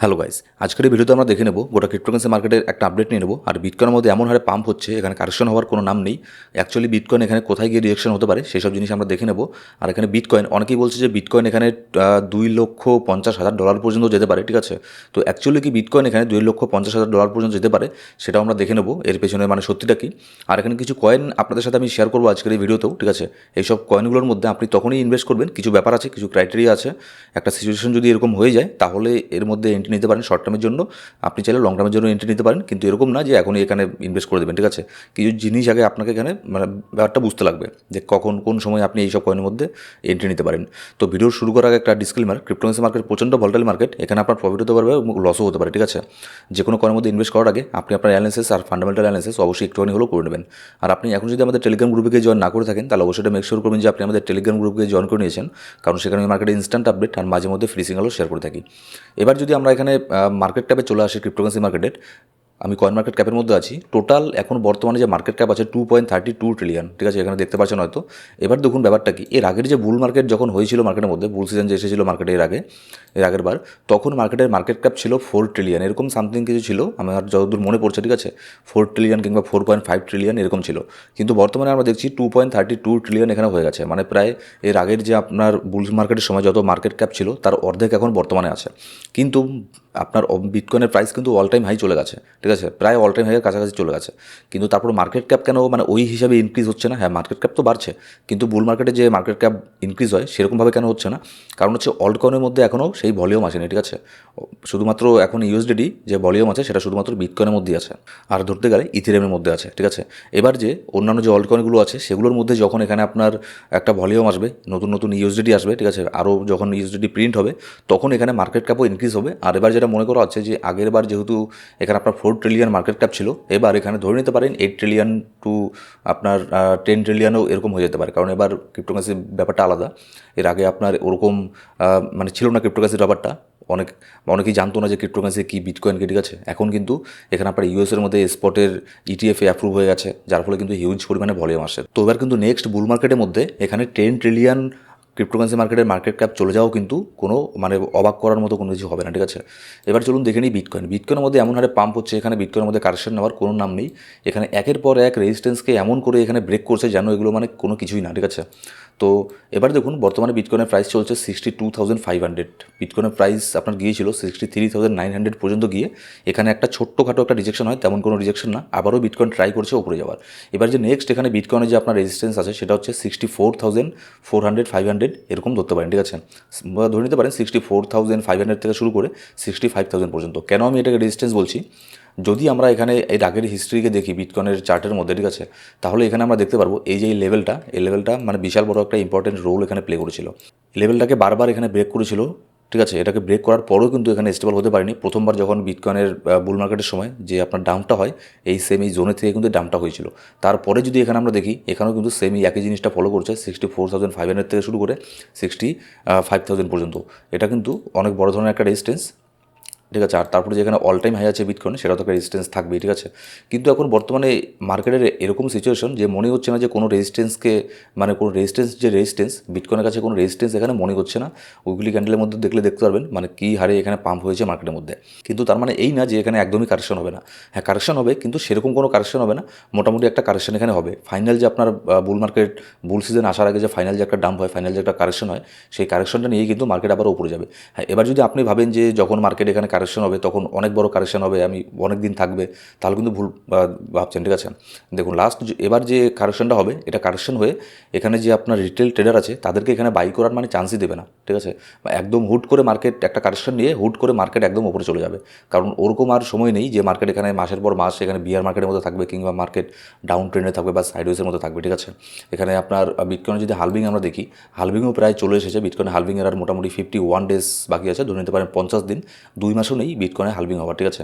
Hello guys, আজকের এই ভিডিওতে আমরা দেখে নেব গোটা ক্রিপ্টোকারেন্সি মার্কেটের একটা আপডেট নিয়ে নেব। আর বিটকয়েনের মধ্যে এমন হারে পাম্প হচ্ছে, এখানে কারেকশন হওয়ার কোনো নাম নেই। অ্যাকচুয়ালি বিটকয়েন এখানে কোথায় গিয়ে রিয়েকশন হতে পারে সেসব জিনিস আমরা দেখে নেব। আর এখানে বিটকয়েন অনেকেই বলছে যে বিটকয়েন এখানে দুই লক্ষ পঞ্চাশ হাজার ডলার পর্যন্ত যেতে পারে, ঠিক আছে? তো অ্যাকচুয়ালি কি বিটকয়েন এখানে দুই লক্ষ পঞ্চাশ হাজার ডলার পর্যন্ত যেতে পারে, সেটাও আমরা দেখে নেব। এর পেছনে মানে সত্যিটা কি? আর এখানে কিছু কয়েন আপনাদের সাথে আমি শেয়ার করব আজকের এই ভিডিওতেও, ঠিক আছে? এইসব কয়েনগুলোর মধ্যে আপনি তখনই ইনভেস্ট করবেন, কিছু ব্যাপার আছে, কিছু ক্রাইটেরিয়া আছে। একটা সিচুয়েশন যদি এরকম হয়ে যায়, তাহলে এর মধ্যে এন্ট্রি নিতে পারেন শর্ট টার্মের জন্য। আপনি চাইলে লং টার্মের জন্য এন্ট্রি নিতে পারেন, কিন্তু এরকম না যে এখনই এখানে ইনভেস্ট করে দেবেন, ঠিক আছে? কিছু জিনিস আগে আপনাকে এখানে মানে ব্যাপারটা বুঝতে লাগবে যে কখন, কোন সময় আপনি এইসব কয়েনের মধ্যে এন্ট্রি নিতে পারেন। তো ভিডিও শুরু করার আগে একটা ডিসক্লেমার ক্রিপ্টোকারেন্সি মার্কেট প্রচণ্ড ভলটাইল মার্কেট এখানে আপনার প্রফিট হতে পারবে এবং লসও হতে পারে, ঠিক আছে? যে কোনো কয়েনের মধ্যে ইনভেস্ট করার আগে আপনি আপনার অ্যানালিসিস আর ফান্ডামেন্টাল অ্যানালিসিস অবশ্যই একটুখানি হলেও করে নেবেন। আর আপনি এখন যদি আমাদের টেলিগ্রাম গ্রুপে জয়েন না করে থাকেন, তাহলে অবশ্যই মেক শিওর করবেন যে আপনি আমাদের টেলিগ্রাম গ্রুপে জয়েন করে নিয়েছেন, কারণ সেখানে মার্কেটে ইনস্ট্যান্ট আপডেট আর মাঝে মধ্যে ফ্রি সিঙ্গেলও শেয়ার করে থাকি। এবার যদি আমরা এখানে মার্কেট ট্যাবে চলে আসে ক্রিপ্টোকারেন্সি মার্কেটের আমি কয়েন মার্কেট ক্যাপের মধ্যে আছি। টোটাল এখন বর্তমানে যে মার্কেট ক্যাপ আছে two point thirty two trillion ঠিক আছে? এখানে দেখতে পাচ্ছেন হয়তো। এবার দেখুন ব্যাপারটা কি? এর আগের যে বুল মার্কেট যখন হয়েছিল মার্কেটের মধ্যে বুল সিজন যে এসেছিল মার্কেটে এর আগে, এর আগের বার, তখন মার্কেটের মার্কেট ক্যাপ ছিল ফোর ট্রিলিয়ন এরকম সামথিং কিছু ছিল, আমার যতদূর মনে পড়ছে, ঠিক আছে? ফোর ট্রিলিয়ন কিংবা ফোর পয়েন্ট ফাইভ ট্রিলিয়ন এরকম ছিল। কিন্তু বর্তমানে আমরা দেখছি two point thirty two trillion এখানে হয়ে গেছে। মানে প্রায় এর আগের যে আপনার বুল মার্কেটের সময় যত মার্কেট ক্যাপ ছিল, তার অর্ধেক এখন বর্তমানে আছে। কিন্তু আপনার বিটকয়েনের প্রাইস কিন্তু অল টাইম হাই চলে গেছে ঠিক আছে? প্রায় অল টাইম হাইয়ের কাছাকাছি চলে গেছে। কিন্তু তারপর মার্কেট ক্যাপ কেন মানে ওই হিসাবে ইনক্রিজ হচ্ছে না? হ্যাঁ মার্কেট ক্যাপ তো বাড়ছে, কিন্তু বুল মার্কেটে যে মার্কেট ক্যাপ ইনক্রিজ হয়, সেরকমভাবে কেন হচ্ছে না? কারণ হচ্ছে অল্ট কয়েনের মধ্যে এখনও সেই ভলিউম আসেনি, ঠিক আছে? শুধুমাত্র এখন ইউএসডিডি যে ভলিউম আছে, সেটা শুধুমাত্র বিটকয়েনের মধ্যেই আছে। আর ধরতে গেলে ইথিরিয়ামের মধ্যে আছে, ঠিক আছে? এবার যে অন্যান্য যে অল্ট কয়েনগুলো আছে, সেগুলোর মধ্যে যখন এখানে আপনার একটা ভলিউম আসবে, নতুন নতুন ইউএসডিডি আসবে, ঠিক আছে? আরও যখন ইউএসডিডি প্রিন্ট হবে, তখন এখানে মার্কেট ক্যাপও ইনক্রিজ হবে। আর এবার যেটা মনে করা হচ্ছে যে আগের বার যেহেতু এখানে আপনার ফোর ট্রিলিয়ন মার্কেট ক্যাপ ছিল। এবার এখানে ধরে নিতে পারেন এইট ট্রিলিয়ন টু আপনার টেন ট্রিলিয়নও এরকম হয়ে যেতে পারে। কারণ এবার ক্রিপ্টোকারেন্সি ব্যাপারটা আলাদা। এর আগে আপনার ওরকম মানে ছিল না ক্রিপ্টোকারেন্সির ব্যাপারটা। অনেক, অনেকেই জানতো না যে ক্রিপ্টোকারেন্সি কী বিটকয়েন কি ঠিক আছে। এখন কিন্তু এখানে আপনার ইউএসের মধ্যে স্পটের ইটিএফে অ্যাপ্রুভ হয়ে গেছে। যার ফলে কিন্তু হিউজ পরিমাণে ভলিউম আসে। তো এবার কিন্তু নেক্সট বুল মার্কেটের মধ্যে এখানে টেন ট্রিলিয়ন ক্রিপ্টোকারেন্সি মার্কেটের মার্কেট ক্যাপ চলে যাওয়াও কিন্তু কোনো মানে অবাক করার মতো কোনো কিছু হবে না, ঠিক আছে? এবার চলুন দেখে নিই বিটকয়েন বিটকয়েনের মধ্যে এমন হারে পাম্প হচ্ছে, এখানে বিটকয়েনের মধ্যে কারেকশন নেওয়ার কোনো নাম নেই। এখানে একের পর এক রেজিস্ট্যান্সকে এমন করে এখানে ব্রেক করছে যেন এগুলো মানে কোনো কিছুই না, ঠিক আছে? তো এবার দেখুন, বর্তমানে বিটকয়েনের প্রাইস চলছে sixty two thousand five hundred বিটকয়েনের price আপনার গিয়েছিল sixty three thousand nine hundred পর্যন্ত গিয়ে এখানে একটা ছোট্টখাটো একটা রিজেকশন হয়, তেমন কোনো রিজেকশন না, আবারও বিটকয়েন ট্রাই করছে উপরে যাওয়ার। এবার যে নেক্সট এখানে বিটকয়েনের যে আপনার রেজিস্ট্যান্স আছে, সেটা হচ্ছে sixty four thousand four hundred five hundred এরকম ধরতে পারেন, ঠিক আছে? বা ধরে নিতে পারেন sixty four thousand five hundred থেকে শুরু করে সিক্সটি ফাইভ থাউজেন্ড পর্যন্ত। কেন আমি এটাকে রেজিস্ট্যান্স বলছি? যদি আমরা এখানে এর আগের হিস্ট্রিকে দেখি বিটকয়েনের চার্টের মধ্যে ঠিক আছে তাহলে এখানে আমরা দেখতে পারব এই যে এই লেভেলটা এই লেভেলটা মানে বিশাল বড় একটা ইম্পর্টেন্ট রোল এখানে প্লে করেছিল। লেভেলটাকে বারবার এখানে ব্রেক করেছিল, ঠিক আছে? এটাকে ব্রেক করার পরেও কিন্তু এখানে স্টেবল হতে পারেনি। প্রথমবার যখন বিটকয়েনের বুল মার্কেটের সময় যে আপনার ডাউনটা হয়, এই সেম এই জোনের থেকে কিন্তু ডাউনটা হয়েছিল। তারপরে যদি এখানে আমরা দেখি, এখানেও কিন্তু সেম এই একই জিনিসটা ফলো করছে sixty four thousand five hundred থেকে শুরু করে সিক্সটি ফাইভ থাউজেন্ড পর্যন্ত। এটা কিন্তু অনেক বড় ধরনের একটা রেজিস্টেন্স ঠিক আছে? আর তারপরে যেখানে অল টাইম হাই আছে বিটকয়েন সেটা তো একটা রেজিস্ট্যান্স থাকবেই, ঠিক আছে? কিন্তু এখন বর্তমানে মার্কেটের এরকম সিচুয়েশন যে মনে হচ্ছে না যে কোনো রেজিস্ট্যান্সকে মানে কোনো রেজিস্ট্যান্স যে রেজিস্ট্যান্স বিটকয়েনের কাছে কোনো রেজিস্ট্যান্স এখানে মনে হচ্ছে না। ওইগুলি ক্যান্ডেলের মধ্যে দেখলে দেখতে পারবেন মানে কী হারে এখানে পাম্প হয়েছে মার্কেটের মধ্যে। কিন্তু তার মানে এই না যে এখানে একদমই কারেকশন হবে না। হ্যাঁ কারেকশন হবে, কিন্তু সেরকম কোনো কারেকশন হবে না। মোটামুটি একটা কারেকশন এখানে হবে। ফাইনাল যে আপনার বুল মার্কেট বুল সিজন আসার আগে যে ফাইনাল যে একটা ডাম্প হয় ফাইনাল যে একটা কারেকশন হয়, সেই কারেকশনটা নিয়েই কিন্তু মার্কেট আবার উপরে যাবে। হ্যাঁ এবার যদি আপনি ভাবেন যে যখন মার্কেট এখানে কারেকশন হবে, তখন অনেক বড় কারেকশন হবে, আমি অনেক দিন থাকবে, তাহলে কিন্তু ভুল ভাবছেন, ঠিক আছে? দেখুন লাস্ট এবার যে কারেকশনটা হবে, এটা কারেকশন হয়ে এখানে যে আপনার রিটেল ট্রেডার আছে, তাদেরকে এখানে বাই করার মানে চান্সই দেবে না, ঠিক আছে? একদম হুট করে মার্কেট একটা কারেকশন নিয়ে হুট করে মার্কেট একদম উপরে চলে যাবে। কারণ ওরকম আর সময় নেই যে মার্কেট এখানে মাসের পর মাস এখানে বিয়ার মার্কেটের মধ্যে থাকবে, কিংবা মার্কেট ডাউন ট্রেন্ডে থাকবে, বা সাইডওয়েজের মধ্যে থাকবে, ঠিক আছে? এখানে আপনার বিটকয়েনে যদি হালবিং আমরা দেখি হালবিংও প্রায় চলে এসেছে বিটকয়েন হালবিংয়ের আর মোটামুটি ফিফটি ওয়ান ডেজ বাকি আছে, ধরে নিতে পারেন পঞ্চাশ দিন, দুই মাসও নেই বিটকয়েনে হালভিং হওয়ার, ঠিক আছে?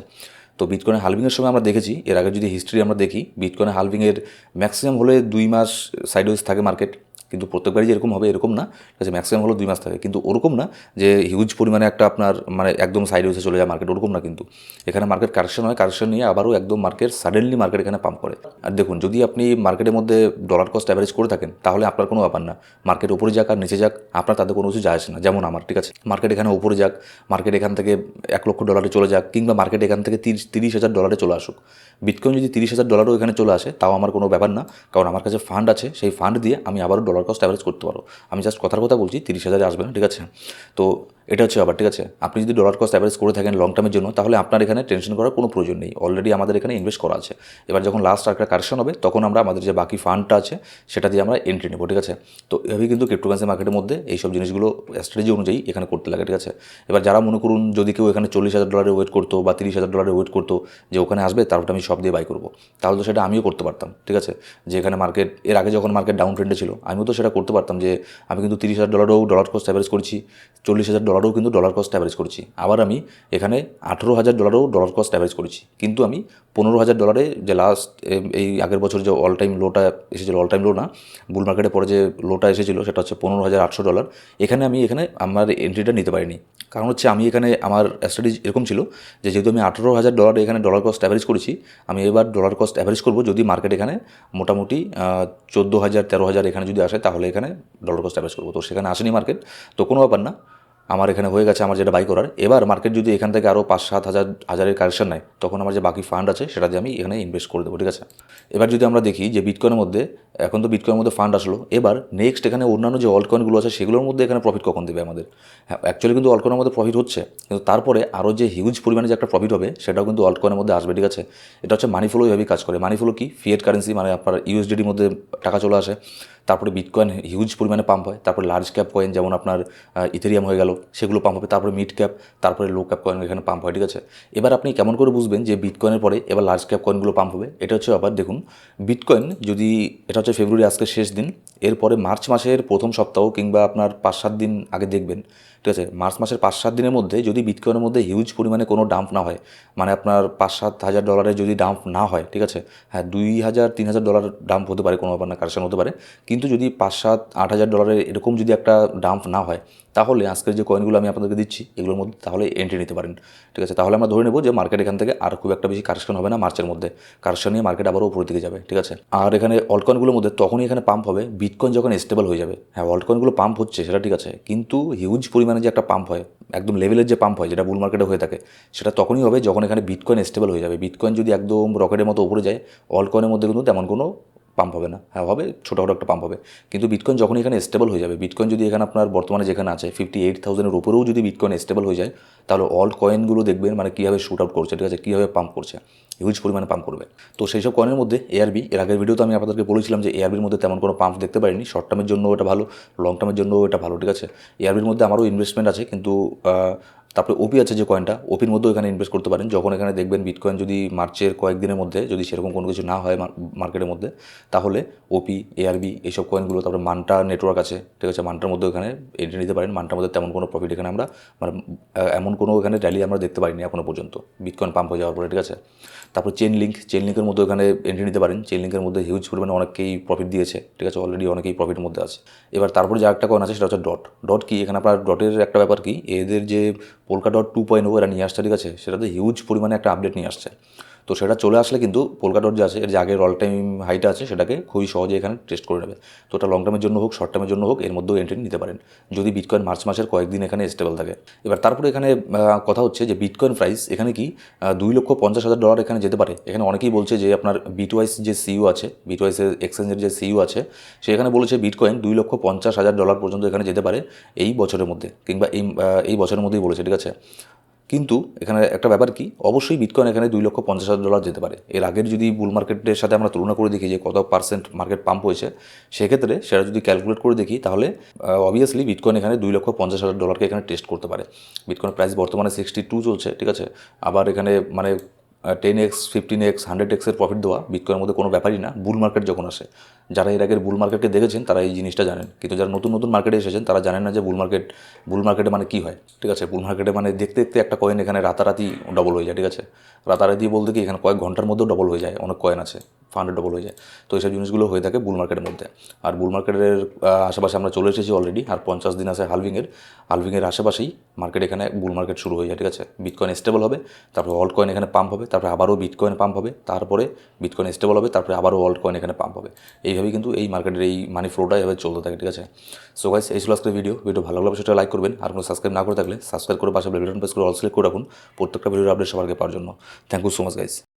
তো বিটকয়েনে হালভিংয়ের সময় আমরা দেখেছি, এর আগে যদি হিস্ট্রি আমরা দেখি বিটকয়েনে হালভিংয়ের ম্যাক্সিমাম হলে দুই মাস সাইডওয়েজ থাকে মার্কেট কিন্তু প্রত্যেকবারই যে এরকম হবে এরকম না। ঠিক আছে ম্যাক্সিমাম হলো দুই মাস থাকে। কিন্তু ওরকম না যে হিউজ পরিমাণে একটা আপনার মানে একদম সাইড এসে চলে যায় মার্কেট ওরকম না কিন্তু। এখানে মার্কেট কারেকশন হয় কারেকশন নিয়ে আবারও একদম মার্কেট সাডেনলি মার্কেট এখানে পাম্প করে। আর দেখুন, যদি আপনি মার্কেটের মধ্যে ডলার কস্ট অ্যাভারেজ করে থাকেন, তাহলে আপনার কোনো ব্যাপার না। মার্কেট উপরে যাক আর নিচে যাক, আপনার তাতে কোনো কিছু যায় আসে না। যেমন আমার, ঠিক আছে? মার্কেট এখানে উপরে যাক মার্কেট এখান থেকে এক লক্ষ ডলারে চলে যাক, কিংবা মার্কেট এখান থেকে তিরিশ তিরিশ হাজার ডলারে চলে আসুক। বিটকয়েন যদি তিরিশ হাজার ডলারও এখানে চলে আসে, তাও আমার কোনো ব্যাপার না। কারণ আমার কাছে ফান্ড আছে, সেই ফান্ড দিয়ে আমি আবারও ডলার কস্ট অ্যাভারেজ করতে পারো। আমি জাস্ট কথার কথা বলছি, তিরিশ হাজারে আসবে না, ঠিক আছে? তো এটা হচ্ছে আবার ঠিক আছে? আপনি যদি ডলার কস্ট অ্যাভারেজ করে থাকেন লং টার্মের জন্য, তাহলে আপনার এখানে টেনশন করার কোনো প্রয়োজন নেই। অলরেডি আমাদের এখানে ইনভেস্ট করা আছে। এবার যখন লাস্ট একটা কারেকশন হবে, তখন আমরা আমাদের যে বাকি ফান্ডটা আছে, সেটা দিয়ে আমরা এন্ট্রি নেব, ঠিক আছে? তো এভাবেই কিন্তু ক্রিপ্টোকারেন্সি মার্কেটের মধ্যে এইসব জিনিসগুলো স্ট্র্যাটেজি অনুযায়ী এখানে করতে লাগে, ঠিক আছে? এবার যারা মনে করুন, যদি কেউ এখানে চল্লিশ হাজার ডলারে ওয়েট করতো বা তিরিশ হাজার ডলারে ওয়েট করতো যে ওখানে আসবে তারপর আমি সব দিয়ে বাই করব। তাহলে তো সেটা আমিও করতে পারতাম, ঠিক আছে? যে এখানে মার্কেট এর আগে যখন মার্কেট ডাউন ট্রেন্ডে ছিল, আমিও তো সেটা করতে পারতাম যে, আমি কিন্তু তিরিশ হাজার ডলারও ডলার কস্ট অ্যাভারেজ করছি, চল্লিশ হাজার ডলারও কিন্তু ডলার কস্ট অ্যাভারেজ করছি। আবার আমি এখানে আঠেরো হাজার ডলারও ডলার কস্ট অ্যাভারেজ করেছি। কিন্তু আমি পনেরো হাজার ডলারে যে লাস্ট এই আগের বছর যে অল টাইম লোটা এসেছিল অল টাইম লো না বুল মার্কেটে পরে যে লোটা এসেছিল, সেটা হচ্ছে পনেরো হাজার আটশো ডলার এখানে আমি এখানে আমার এন্ট্রিটা নিতে পারিনি। কারণ হচ্ছে আমি এখানে আমার স্ট্র্যাটেজি এরকম ছিল যে যেহেতু আমি আঠেরো হাজার ডলার এখানে ডলার কস্ট অ্যাভারেজ করেছি, আমি এবার ডলার কস্ট অ্যাভারেজ করব যদি মার্কেট এখানে মোটামুটি চোদ্দ হাজার, তেরো হাজার এখানে যদি আসে, তাহলে এখানে ডলার কস্ট অ্যাভারেজ করব। তো সেখানে আসেনি মার্কেট তো কোনো ব্যাপার না। আমার এখানে হয়ে গেছে আমার যেটা বাই করার। এবার মার্কেট যদি এখান থেকে আরও পাঁচ সাত হাজার, হাজারের কারেকশন নেয়, তখন আমার যে বাকি ফান্ড আছে সেটা দিয়ে আমি এখানে ইনভেস্ট করে দেবো, ঠিক আছে? এবার যদি আমরা দেখি যে বিটকয়েনের মধ্যে, এখন তো বিটকয়েনের মধ্যে ফান্ড আসলো, এবার নেক্সট এখানে অন্যান্য যে অল্ট কয়েনগুলো আছে, সেগুলোর মধ্যে এখানে প্রফিট কখন দেবে আমাদের? হ্যাঁ অ্যাকচুয়ালি কিন্তু অল্ট কয়েনের মধ্যে প্রফিট হচ্ছে, কিন্তু তারপরে আরও যে হিউজ পরিমাণে যে একটা প্রফিট হবে, সেটাও কিন্তু অল্ট কয়েনের মধ্যে আসবে, ঠিক আছে? এটা হচ্ছে মানি ফ্লো এইভাবেই কাজ করে। মানি ফ্লো কি? ফিয়েট কারেন্সি মানে আপনার ইউএসডির মধ্যে টাকা চলে আসে, তারপরে বিটকয়েন হিউজ পরিমাণে পাম্প হয়, তারপরে লার্জ ক্যাপ কয়েন যেমন আপনার ইথেরিয়াম হয়ে গেল সেগুলো পাম্প হবে, তারপরে মিড ক্যাপ তারপরে লো ক্যাপ কয়েন এখানে পাম্প হয়, ঠিক আছে? এবার আপনি কেমন করে বুঝবেন যে বিটকয়েনের পরে এবার লার্জ ক্যাপ কয়েনগুলো পাম্প হবে? এটা হচ্ছে আবার দেখুন বিটকয়েন যদি, এটা হচ্ছে ফেব্রুয়ারি আজকে শেষ দিন, এরপরে মার্চ মাসের প্রথম সপ্তাহ কিংবা আপনার পাঁচ সাত দিন আগে দেখবেন, ঠিক আছে? মার্চ মাসের পাঁচ সাত দিনের মধ্যে যদি বিটকয়েনের মধ্যে হিউজ পরিমাণে কোনো ডাম্প না হয় মানে আপনার পাঁচ সাত হাজার ডলারের যদি ডাম্প না হয়, ঠিক আছে? হ্যাঁ দুই হাজার, তিন হাজার ডলার ডাম্প হতে পারে, কোনো ব্যাপার না কারেকশন হতে পারে। কিন্তু যদি পাঁচ সাত আট হাজার ডলারের এরকম যদি একটা ডাম্প না হয় তাহলে আজকের যে কয়েনগুলো আমি আপনাদেরকে দিচ্ছি, এগুলোর মধ্যে তাহলে এন্ট্রি নিতে পারেন। ঠিক আছে? তাহলে আমরা ধরে নেব যে মার্কেট এখান থেকে আর খুব একটা বেশি কারেকশন হবে না মার্চের মধ্যে। কারেকশন নিয়ে মার্কেট আবারও উপরের দিকে যাবে, ঠিক আছে? আর এখানে অল্টকয়েনগুলোর মধ্যে তখনই এখানে পাম্প হবে বিটকয়েন যখন স্টেবল হয়ে যাবে। হ্যাঁ অল্টকয়েনগুলো পাম্প হচ্ছে, সেটা ঠিক আছে। কিন্তু হিউজ পরিমাণে যে একটা পাম্প হয়, একদম লেভেলের যে পাম্প হয়, যেটা বুল মার্কেটে হয়ে থাকে, সেটা তখনই হবে যখন এখানে বিটকয়েন স্টেবল হয়ে যাবে। বিটকয়েন যদি একদম রকেটের মতো উপরে যায় অল্টকয়েনের মধ্যে কিন্তু তেমন কোনো পাম্প হবে না। হ্যাঁ হবে ছোটোখাটো একটা পাম্প হবে। কিন্তু বিটকয়েন যখন এখানে স্টেবল হয়ে যাবে বিটকয়েন যদি এখানে আপনার বর্তমানে যেখানে আছে ফিফটি এইট থাউজেন্ডের উপরেও যদি বিটকয়েন স্টেবল হয়ে যায়, তাহলে অল্ট কয়েনগুলো দেখবেন মানে কীভাবে শ্যুট আউট করছে, ঠিক আছে? কীভাবে পাম্প করছে? হিউজ পরিমাণে পাম্প করবে। তো সেই সব কয়েনের মধ্যে এআরবি এর আগের ভিডিওতে আমি আপনাদেরকে বলেছিলাম যে এআরবির মধ্যে তেমন কোনো পাম্প দেখতে পারিনি শর্ট টার্মের জন্য এটা ভালো লং টার্মের জন্য এটা ভালো, ঠিক আছে? এআরবির মধ্যে আমারও ইনভেস্টমেন্ট আছে, কিন্তু তারপরে ওপি আছে যে কয়েনটা ওপির মধ্যেও এখানে ইনভেস্ট করতে পারেন। যখন এখানে দেখবেন বিটকয়েন যদি মার্চের কয়েকদিনের মধ্যে যদি সেরকম কোনো কিছু না হয় মার্কেটের মধ্যে, তাহলে ওপি এআরবি এইসব কয়েনগুলো তারপরে মানটা নেটওয়ার্ক আছে, ঠিক আছে? মানটার মধ্যে এখানে এন্ট্রি নিতে পারেন। মানটার মধ্যে তেমন কোনো প্রফিট এখানে আমরা মানে এমন কোনো এখানে র্যালি আমরা দেখতে পারিনি এখনও পর্যন্ত। বিটকয়েন পাম্প হয়ে যাওয়ার পরে, ঠিক আছে? তারপর চেন লিঙ্ক চেন লিঙ্কের মধ্যে এখানে এন্ট্রি নিতে পারেন। চেন লিঙ্কের মধ্যে হিউজ পরিমাণে অনেকেই প্রফিট দিয়েছে, ঠিক আছে? অলরেডি অনেকেই প্রফিটের মধ্যে আছে। এবার তারপরে যে একটা কয়েন আছে, সেটা হচ্ছে ডট ডট কি? এখানে আপনার ডটের একটা ব্যাপার কি? এদের যে পোলকা টু পয়েন্ট ও এরা নিয়ে আসছে, ঠিক আছে? সেটাতে হিউজ পরিমাণে একটা আপডেট নিয়ে আসছে। তো সেটা চলে আসলে কিন্তু পোলকা যে আছে, এর যে আগের অল টাইম হাইটা আছে, সেটাকে খুবই সহজে এখানে টেস্ট করে নেবে। তো ওটা লং টার্মের জন্য হোক শর্ট টার্মের জন্য হোক, এর মধ্যেও এন্ট্রি নিতে পারেন। যদি বিটকয়েন মার্চ মাসের কয়েকদিন এখানে স্টেবল থাকে। এবার তারপরে এখানে কথা হচ্ছে যে বিটকয়েন প্রাইস এখানে কি দুই লক্ষ পঞ্চাশ হাজার ডলার এখানে যেতে পারে। এখানে অনেকেই বলছে যে আপনার বিটওয়াইস যে সিইউ আছে বিটওয়াইসের এক্সচেঞ্জের যে সিইউ আছে, সে এখানে বলেছে বিটকয়েন দুই লক্ষ পঞ্চাশ হাজার ডলার পর্যন্ত এখানে যেতে পারে এই বছরের মধ্যে। কিংবা এই এই বছরের মধ্যেই বলেছে, ঠিক আছে? কিন্তু এখানে একটা ব্যাপার কি? অবশ্যই বিটকয়েন এখানে দুই লক্ষ পঞ্চাশ হাজার ডলার যেতে পারে। এর আগের যদি বুল মার্কেটের সাথে আমরা তুলনা করে দেখি যে কত পার্সেন্ট মার্কেট পাম্প হয়েছে, সেক্ষেত্রে সেটা যদি ক্যালকুলেট করে দেখি, তাহলে অবভিয়াসলি বিটকয়েন এখানে দুই লক্ষ পঞ্চাশ হাজার ডলারকে এখানে টেস্ট করতে পারে। বিটকয়েন প্রাইস বর্তমানে সিক্সটি টু চলছে, ঠিক আছে? আবার এখানে মানে ten X fifteen X hundred এক্সের প্রফিট দেওয়া বিটকয়েনের মধ্যে কোনো ব্যাপারই না। বুল মার্কেট যখন আসে, যারা এর আগের বুল মার্কেটকে দেখেছেন, তারা এই জিনিসটা জানেন। কিন্তু যারা নতুন নতুন মার্কেটে এসেছেন, তারা জানেন না যে বুল মার্কেট বুল মার্কেটে মানে কী হয়। ঠিক আছে? বুল মার্কেটে মানে দেখতে দেখতে একটা কয়েন এখানে রাতারাতি ডবল হয়ে যায়, ঠিক আছে? রাতারাতি বলতে কি, এখানে কয়েক ঘণ্টার মধ্যেও ডবল হয়ে যায়, অনেক কয়েন আছে ফান্ড ডবল হয়ে যায়। তো এইসব জিনিসগুলো হয়ে থাকে বুল মার্কেটের মধ্যে। আর বুল মার্কেটের আশেপাশে আমরা চলে এসেছি অলরেডি আর পঞ্চাশ দিন আছে হালভিংয়ের হালভিংয়ের আশেপাশেই মার্কেট এখানে বুল মার্কেট শুরু হয়ে যায়, ঠিক আছে? বিটকয়েন স্টেবল হবে, তারপর অল্ট কয়েন এখানে পাম্প হবে তারপরে আবারও বিটকয়েন পাম্প হবে, তারপরে বিটকয়েন স্টেবল হবে, তারপরে আবারও ওয়ার্ল্ড কয়েন এখানে পাম্প হবে। এইভাবেই কিন্তু এই মার্কেটের এই মানি ফ্লোটা এভাবে চলতে থাকে, ঠিক আছে? সো গাইস এই ছিল আজকের ভিডিও ভিডিও ভালো লাগলে সেটা লাইক করবেন। আর কোনো সাবস্ক্রাইব না করে থাকলে সাবস্ক্রাইব করে পাশে বেল বাটন প্রেস করে অল সিলেক্ট করে রাখুন। প্রত্যেকটা ভিডিওর আপডেট আগে পাওয়ার জন্য। Thank you so much guys